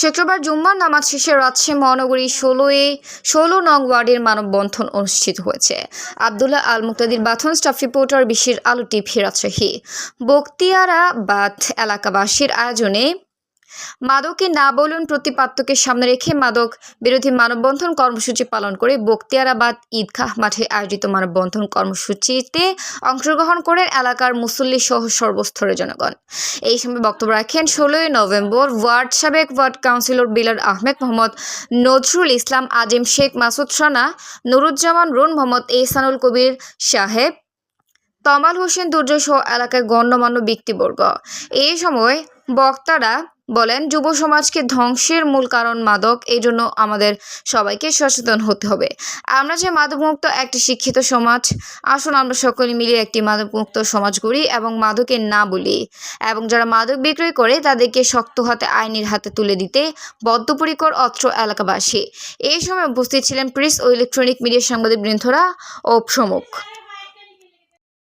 শুক্রবার জুম্মার নামাজ শেষে রাজশাহী মহানগরী ষোলোয়, ষোলো নং ওয়ার্ডের মানববন্ধন অনুষ্ঠিত হয়েছে। আবদুল্লাহ আল মুক্তাদির বাথন স্টাফ রিপোর্টার বিশ্বের আলো টিভি রাজশাহী বক্তিয়ারাবাদ এলাকাবাসীর আয়োজনে মাদকে না বলুন প্রতিপাদ্যকে সামনে রেখে মাদক বিরোধী মানববন্ধন কর্মসূচি পালন করে বক্তিয়ারাবাদ ঈদগাহ মাঠে আয়োজিত মানববন্ধন কর্মসূচিতে অংশগ্রহণ করেন এলাকার মুসল্লি সহ সর্বস্তরের জনগণ। এই সময় বক্তব্য রাখেন ষোলোই নভেম্বর ওয়ার্ড সাবেক ওয়ার্ড কাউন্সিলর বিলাল আহমেদ মোহাম্মদ নজরুল ইসলাম, আজিম শেখ মাসুদ সানা, নুরুজ্জামান রুন মোহাম্মদ এহসানুল কবির সাহেব তমাল হোসেন দুর্জয় সহ এলাকার গণ্যমান্য ব্যক্তিবর্গ। এই সময় বক্তারা বলেন, যুব সমাজকে ধ্বংসের মূল কারণ মাদক এই জন্য আমাদের সবাইকে সচেতন হতে হবে। আমরা যে মাদকমুক্ত একটি শিক্ষিত সমাজ, আসুন আমরা সকলে মিলে একটি মাদকমুক্ত সমাজ গড়ি এবং মাদকে না বলি এবং যারা মাদক বিক্রয় করে তাদেরকে শক্ত হাতে, আইনের হাতে তুলে দিতে বদ্ধপরিকর অত্র এলাকাবাসী। এই সময় উপস্থিত ছিলেন প্রেস ও ইলেকট্রনিক মিডিয়া সাংবাদিক বৃন্দরা ও প্রমুখ।